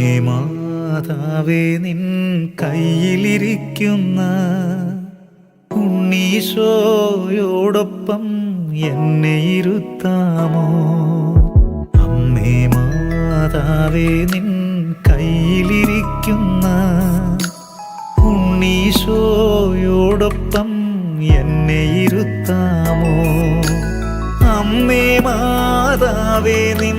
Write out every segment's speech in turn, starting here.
മാതാവേ നിൻ കയ്യിലിരിക്കുന്ന ഉണ്ണീശോയോടൊപ്പം എന്നെ ഇരുത്താമോ? അമ്മേ മാതാവേ നിൻ കയ്യിലിരിക്കുന്ന ഉണ്ണീശോയോടൊപ്പം എന്നെ ഇരുത്താമോ? അമ്മേ മാതാവേ നിൻ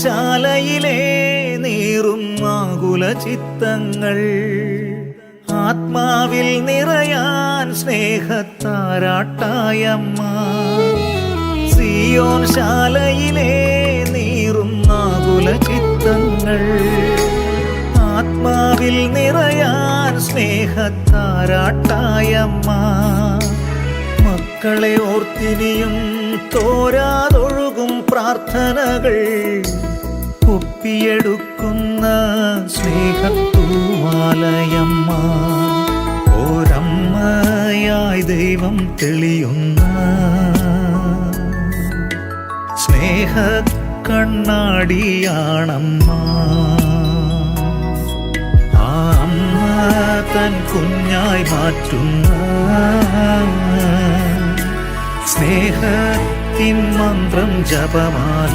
സിയോൻ ശാലയിലെ നീറും ആകുല ചിത്തങ്ങൾ. ആത്മാവിൽ നിറയാൻ സ്നേഹത്താരാട്ടായമ്മ. സിയോൻ ശാലയിലെ നീറും ആകുല ചിത്തങ്ങൾ. ആത്മാവിൽ നിറയാൻ സ്നേഹത്താരാട്ടായമ്മ. മക്കളെ ഓർത്തിനിയും തോരാതൊഴുകും പ്രാർത്ഥനകൾ. ഒപ്പിയെടുക്കുന്ന സ്നേഹത്തൂവാലയമ്മ ഓരമ്മയായി ദൈവം തെളിയുന്ന സ്നേഹ കണ്ണാടിയാണമ്മ ആ അമ്മ തൻ കുഞ്ഞായി മാറ്റുന്ന സ്നേഹത്തിൻ മന്ത്രം ജപമാല.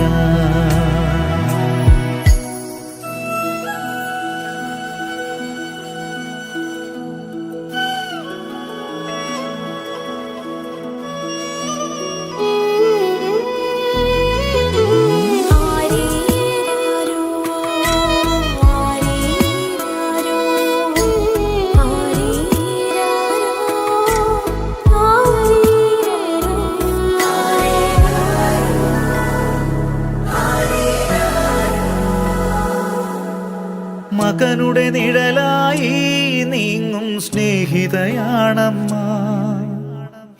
മകനുടെ നിഴലായി നീങ്ങും സ്നേഹിതയാണമ്മ.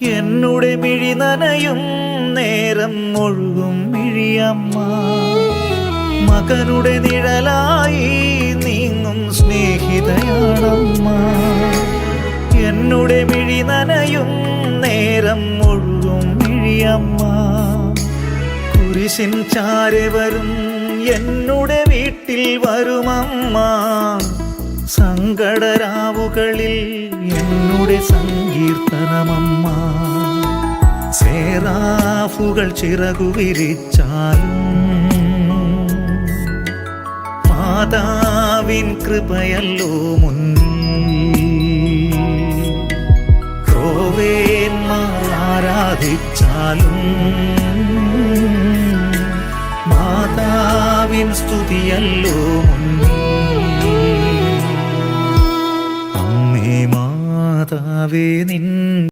എന്നുടെ മിഴി നനയും നേരം ഒഴുകും മിഴിയമ്മ. മകനുടെ നിഴലായി നീങ്ങും സ്നേഹിതയാണമ്മ. എന്നുടെ മിഴി നനയും നേരം ഒഴുകും മിഴിയമ്മ. കുരിശിൻ ചാരെ വരും എന്നുടെ വീട്ടിൽ വരുമമ്മ. സങ്കടരാവുകളിൽ എന്നുടെ സങ്കീർത്തനമമ്മ. സേറാഫുകൾ ചിറകു വിരിച്ചാലും മാതാവിൻ കൃപയല്ലോ മുന്നിൽ. ക്രോവേന്മാർ മാതാവിൻ സ്തുതിയല്ലോ അമ്മേ മാതാവേ നിൻ